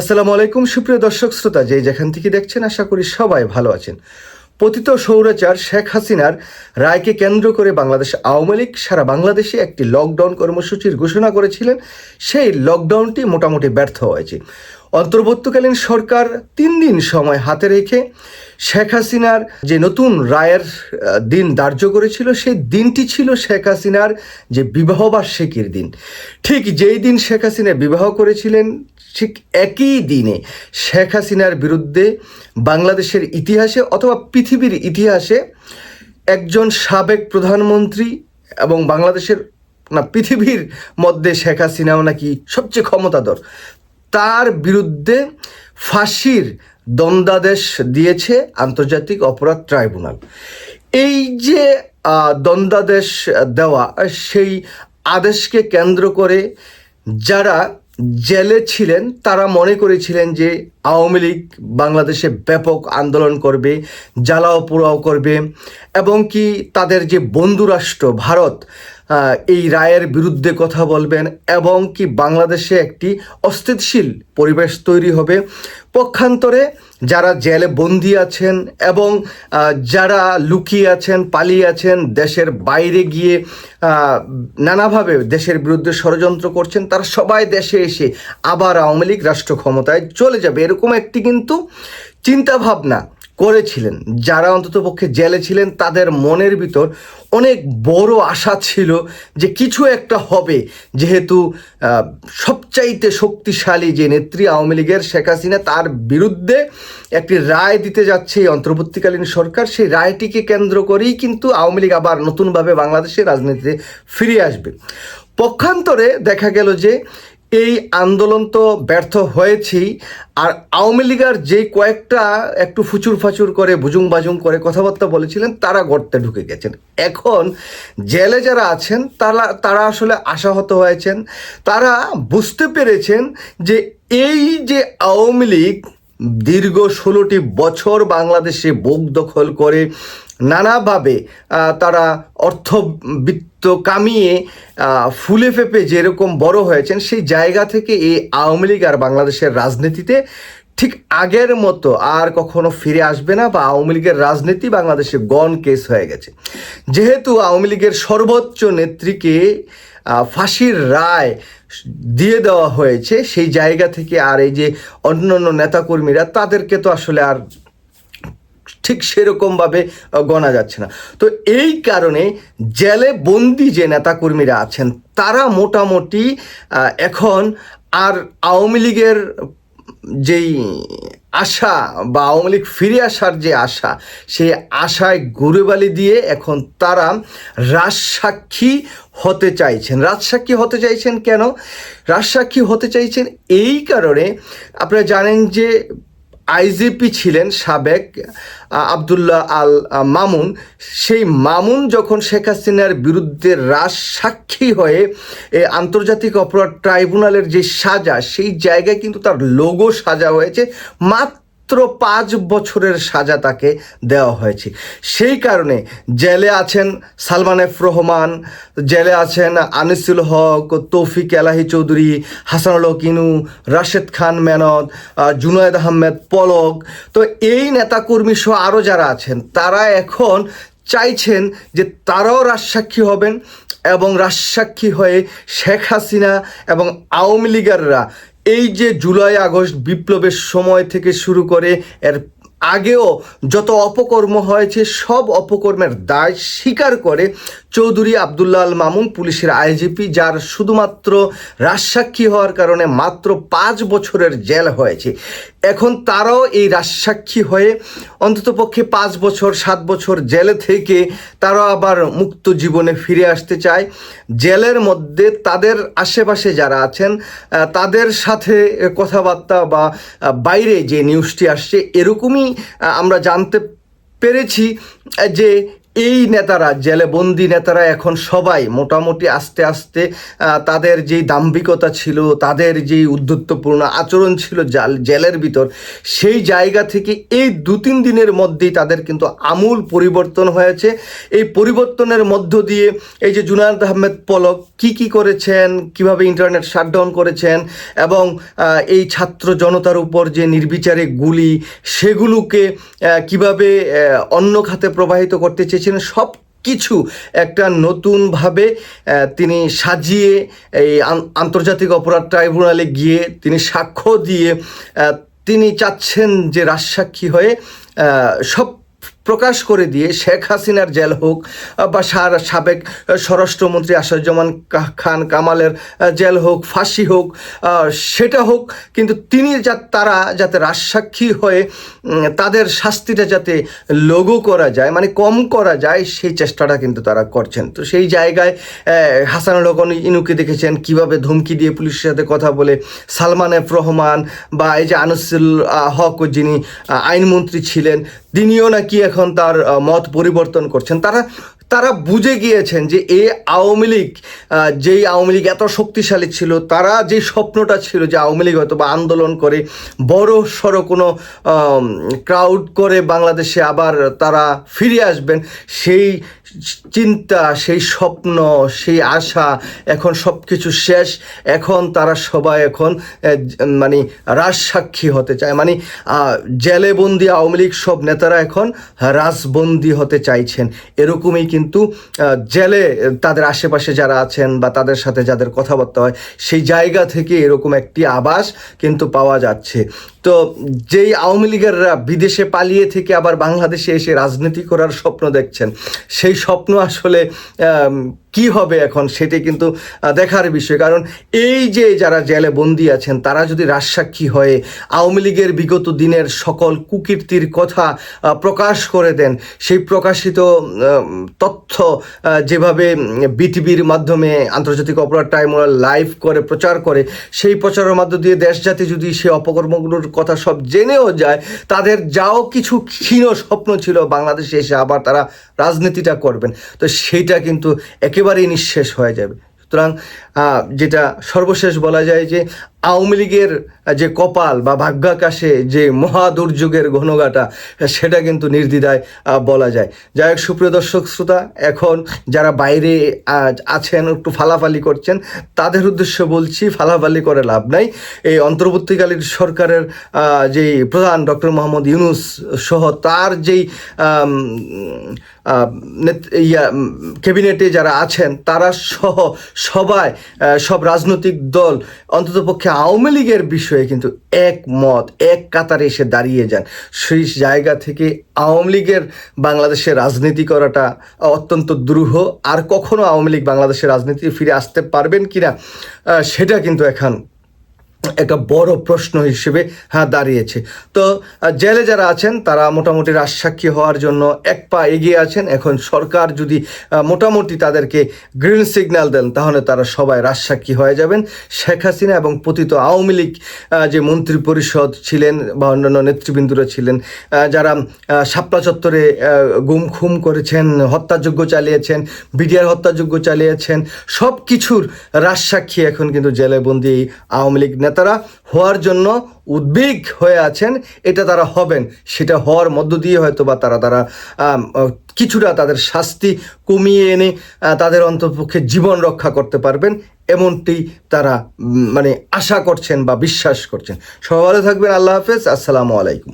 আসসালামু আলাইকুম, সুপ্রিয় দর্শক শ্রোতা, যে যেখান থেকে দেখছেন, আশা করি সবাই ভালো আছেন। পতিত সৌরাচার শেখ হাসিনার রায়কে কেন্দ্র করে বাংলাদেশ আওয়ামী লীগ সারা বাংলাদেশে একটি লকডাউন কর্মসূচির ঘোষণা করেছিলেন। সেই লকডাউনটি মোটামুটি ব্যর্থ হয়েছে। অন্তর্বর্তীকালীন সরকার তিন দিন সময় হাতে রেখে শেখ হাসিনার যে নতুন রায়ের দিন ধার্য করেছিল, সেই দিনটি ছিল শেখ হাসিনার যে বিবাহবার্ষিকীর দিন। ঠিক যেই দিন শেখ হাসিনা বিবাহ করেছিলেন ঠিক একই দিনে শেখ হাসিনার বিরুদ্ধে বাংলাদেশের ইতিহাসে অথবা পৃথিবীর ইতিহাসে একজন সাবেক প্রধানমন্ত্রী এবং বাংলাদেশের না, পৃথিবীর মধ্যে শেখ হাসিনাও নাকি সবচেয়ে ক্ষমতাধর, তার বিরুদ্ধে ফাঁসির দণ্ডাদেশ দিয়েছে আন্তর্জাতিক অপরাধ ট্রাইব্যুনাল। এই যে দণ্ডাদেশ দেওয়া, সেই আদেশকে কেন্দ্র করে যারা জেলে ছিলেন, তারা মনে করেছিলেন যে আওয়ামী লীগ বাংলাদেশে ব্যাপক আন্দোলন করবে, জ্বালাও পোড়াও করবে এবং কি তাদের যে বন্ধুরাষ্ট্র ভারত এই রায়ের বিরুদ্ধে কথা বলবেন এবং কি বাংলাদেশে একটি অস্থিতিশীল পরিবেশ তৈরি হবে। পক্ষান্তরে যারা জেলে বন্দি আছেন এবং যারা লুকিয়ে আছেন, পালিয়ে আছেন, দেশের বাইরে গিয়ে নানাভাবে দেশের বিরুদ্ধে ষড়যন্ত্র করছেন, তারা সবাই দেশে এসে আবার আওয়ামী লীগ রাষ্ট্র ক্ষমতায় চলে যাবে। এরকম একটি কিন্তু চিন্তাভাবনা করেছিলেন। যারা অন্ততপক্ষে জেলে ছিলেন, তাদের মনের ভিতর অনেক বড় আশা ছিল যে কিছু একটা হবে। যেহেতু সবচাইতে শক্তিশালী যে নেত্রী আওয়ামী লীগের শেখ হাসিনা, তার বিরুদ্ধে একটি রায় দিতে যাচ্ছে এই অন্তর্বর্তীকালীন সরকার। সেই রায়টিকে কেন্দ্র করেই কিন্তু আওয়ামী লীগ আবার নতুনভাবে বাংলাদেশের রাজনীতিতে ফিরে আসবে। পক্ষান্তরে দেখা গেল যে এই আন্দোলন তো ব্যর্থ হয়েছেই আর আওয়ামী লীগার যে কয়েকটা একটু ফুচুর ফাচুর করে বুজুং বাজুং করে কথাবার্তা বলেছিলেন, তারা গর্তে ঢুকে গেছেন। এখন জেলে যারা আছেন, তারা তারা আসলে আশাহত হয়েছেন। তারা বুঝতে পেরেছেন যে এই যে আওয়ামী লীগ দীর্ঘ ষোলোটি বছর বাংলাদেশে বুক দখল করে নানাভাবে তারা অর্থবিত্ত কামিয়ে ফুলে ফেপে যেরকম বড় হয়েছেন, সেই জায়গা থেকে এই আওয়ামী লীগ আর বাংলাদেশের রাজনীতিতে ঠিক আগের মতো আর কখনো ফিরে আসবে না বা আওয়ামী লীগের রাজনীতি বাংলাদেশে গন কেস হয়ে গেছে। যেহেতু আওয়ামী লীগের সর্বোচ্চ নেত্রীকে ফাঁসির রায় দিয়ে দেওয়া হয়েছে, সেই জায়গা থেকে আর এই যে অন্য অন্য নেতাকর্মীরা, তাদেরকে তো আসলে আর ঠিক সেরকমভাবে গণা যাচ্ছে না। তো এই কারণে জেলে বন্দি যে নেতাকর্মীরা আছেন, তারা মোটামুটি এখন আর আওয়ামী লীগের যেই আশা বা আওয়ামী লীগ ফিরে আসার যে আশা, সেই আশায় গুরুবালি দিয়ে এখন তারা রাজসাক্ষী হতে চাইছেন। রাজসাক্ষী হতে চাইছেন কেন? রাজসাক্ষী হতে চাইছেন এই কারণে। আপনারা জানেন যে আইজিপি ছিলেন সাবেক আবদুল্লাহ আল মামুন। সেই মামুন যখন শেখ হাসিনার বিরুদ্ধে রাস সাক্ষী হয়ে, এ, আন্তর্জাতিক অপরাধ ট্রাইব্যুনালের যে সাজা, সেই জায়গায় কিন্তু তার লোগো সাজা হয়েছে। মাত্র পাঁচ বছরের সাজা তাকে দেওয়া হয়েছে। সেই কারণে জেলে আছেন সালমান এফ রহমান, জেলে আছেন আনিসুল হক, তৌফিক এলাহি চৌধুরী হাসানুল হক ইনু, রাশেদ খান মেনত জুনায়েদ আহমেদ পলক। তো এই নেতাকর্মী সহ আরও যারা আছেন, তারা এখন চাইছেন যে তারাও রাজসাক্ষী হবেন এবং রাজসাক্ষী হয়ে শেখ হাসিনা এবং আওয়ামী লীগাররা এই যে জুলাই আগস্ট বিপ্লবের সময় থেকে শুরু করে এর আগেও যত অপকর্ম হয়েছে, সব অপকর্মের দায় স্বীকার করে চৌধুরী আবদুল্লাহ আল মামুন পুলিশের আইজিপি, যার শুধুমাত্র রাজসাক্ষী হওয়ার কারণে মাত্র পাঁচ বছরের জেল হয়েছে। এখন তারাও এই রাজসাক্ষী হয়ে অন্ততপক্ষে পাঁচ বছর, সাত বছর জেলে থেকে তারাও আবার মুক্ত জীবনে ফিরে আসতে চায়। জেলের মধ্যে তাদের আশেপাশে যারা আছেন তাদের সাথে কথাবার্তা বা বাইরে যে নিউজটি আসছে, এরকমই আমরা জানতে পেরেছি যে এই নেতারা জেলে বন্দি নেতারা এখন সবাই মোটামুটি আস্তে আস্তে তাদের যেই দাম্ভিকতা ছিল, তাদের যেই উদ্ধত্তপূর্ণ আচরণ ছিল জাল- জেলের ভিতর, সেই জায়গা থেকে এই দু তিন দিনের মধ্যেই তাদের কিন্তু আমূল পরিবর্তন হয়েছে। এই পরিবর্তনের মধ্য দিয়ে এই যে জুনায়দ আহমেদ পলক কি কি করেছেন, কীভাবে ইন্টারনেট শাটডাউন করেছেন এবং এই ছাত্র জনতার উপর যে নির্বিচারে গুলি, সেগুলোকে কীভাবে অন্য খাতে প্রবাহিত করতে চেয়েছিলেন সব কিছু একটা নতুনভাবে তিনি সাজিয়ে এই আন- আন্তর্জাতিক অপরাধ ট্রাইব্যুনালে গিয়ে তিনি সাক্ষ্য দিয়ে তিনি চাচ্ছেন যে রাজসাক্ষী হয়ে সব প্রকাশ করে দিয়ে শেখ হাসিনার জেল হোক বা সার সাবেক স্বরাষ্ট্রমন্ত্রী আসাদুজ্জামান খান কামালের জেল হোক, ফাঁসি হোক সেটা হোক, কিন্তু তিনি যা, তারা যাতে রাজসাক্ষী হয়ে তাদের শাস্তিটা যাতে লঘু করা যায় মানে কম করা যায়, সেই চেষ্টাটা কিন্তু তারা করছেন। তো সেই জায়গায় হাসানুল হক ইনুকে দেখেছেন, কীভাবে ধমকি দিয়ে পুলিশের সাথে কথা বলে, সালমান এফ রহমান বা এই যে আনসুল হক যিনি আইনমন্ত্রী ছিলেন, তিনিও নাকি এখন তার আহ, মত পরিবর্তন করছেন। তারা তারা বুঝে গিয়েছেন যে এ আওয়ামী লীগ যেই আওয়ামী লীগ এত শক্তিশালী ছিল, তারা যে স্বপ্নটা ছিল যে আওয়ামী লীগ হয়তো বা আন্দোলন করে বড় সড়ো কোনো ক্রাউড করে বাংলাদেশে আবার তারা ফিরে আসবেন, সেই চিন্তা, সেই স্বপ্ন, সেই আশা এখন সব কিছু শেষ। এখন তারা সবাই এখন মানে রাজসাক্ষী হতে চায়। মানে জেলে বন্দি আওয়ামী লীগ সব নেতারা এখন রাজবন্দি হতে চাইছেন। এরকমই কিন্তু জেলে তাদের আশেপাশে যারা আছেন বা তাদের সাথে যাদের কথাবার্তা হয়, সেই জায়গা থেকে এরকম একটি আবাস কিন্তু পাওয়া যাচ্ছে। তো যেই আওয়ামী লীগেররা বিদেশে পালিয়ে থেকে আবার বাংলাদেশে এসে রাজনীতি করার স্বপ্ন দেখছেন, সেই স্বপ্ন আসলে কি হবে এখন সেটি কিন্তু দেখার বিষয়। কারণ এই যে যারা জেলে বন্দি আছেন, তারা যদি রাজসাক্ষী হয়ে আওয়ামী লীগের বিগত দিনের সকল কুকীর্তির কথা প্রকাশ করে দেন, সেই প্রকাশিত তথ্য যেভাবে বিটিভির মাধ্যমে আন্তর্জাতিক অপরাধ ট্রাইব্যুনাল লাইভ করে প্রচার করে, সেই প্রচারের মধ্য দিয়ে দেশ জাতি যদি সেই অপকর্মগুলোর কথা সব জেনেও যায়, তাদের যাও কিছু ক্ষীণ স্বপ্ন ছিল বাংলাদেশে এসে আবার তারা রাজনীতিটা করবেন। তো সেইটা কিন্তু একেবারেই নিঃশেষ হয়ে যাবে। সুতরাং যেটা সর্বশেষ বলা যায় যে আওয়ামী লীগের যে কপাল বা ভাগ্যাকাশে যে মহা দুর্যোগের ঘনঘাটা, সেটা কিন্তু নির্দ্বিধায় বলা যায়। যাই হোক, সুপ্রিয় দর্শক শ্রোতা, এখন যারা বাইরে আছেন, একটু ফালাফালি করছেন, তাদের উদ্দেশ্য বলছি, ফালাফালি করে লাভ নাই। এই অন্তর্বর্তীকালীন সরকারের যেই প্রধান ডক্টর মোহাম্মদ ইউনুস সহ তার যেই ইয়া ক্যাবিনেটে যারা আছেন, তারা সহ সবাই সব রাজনৈতিক দল অন্ততপক্ষে আওয়ামী লীগের বিষয়ে কিন্তু একমত, এক কাতারে এসে দাঁড়িয়ে যান। সেই জায়গা থেকে আওয়ামী লীগের বাংলাদেশে রাজনীতি করাটা অত্যন্ত দ্রুহ। আর কখনো আওয়ামী লীগ বাংলাদেশের রাজনীতি ফিরে আসতে পারবেন কিনা সেটা কিন্তু এখন একটা বড় প্রশ্ন হিসেবে হ্যাঁ দাঁড়িয়েছে। তো জেলে যারা আছেন, তারা মোটামুটি রাজসাক্ষী হওয়ার জন্য এক পা এগিয়ে আছেন। এখন সরকার যদি মোটামুটি তাদেরকে গ্রিন সিগন্যাল দেন, তাহলে তারা সবাই রাজসাক্ষী হয়ে যাবেন। শেখ হাসিনা এবং পতিত আওয়ামী লীগ যে মন্ত্রী পরিষদ ছিলেন বা অন্যান্য নেতৃবৃন্দরা ছিলেন যারা শাপলা চত্বরে গুম খুম করেছেন, হত্যাযজ্ঞ চালিয়েছেন, বিডিআর হত্যাযজ্ঞ চালিয়েছেন সব কিছুর রাজসাক্ষী এখন কিন্তু জেলে বন্দি আওয়ামী লীগ নেতারা হওয়ার জন্য উদ্বিগ হয়ে আছেন, এটা তারা হবেন। সেটা হওয়ার মধ্য দিয়ে হয়তো বা তারা তারা কিছুটা তাদের শাস্তি কমিয়ে এনে তাদের অন্তপক্ষে জীবন রক্ষা করতে পারবেন, এমনটি তারা মানে আশা করছেন বা বিশ্বাস করছেন। সবাই ভালো থাকবেন, আল্লাহ হাফেজ, আসসালামু আলাইকুম।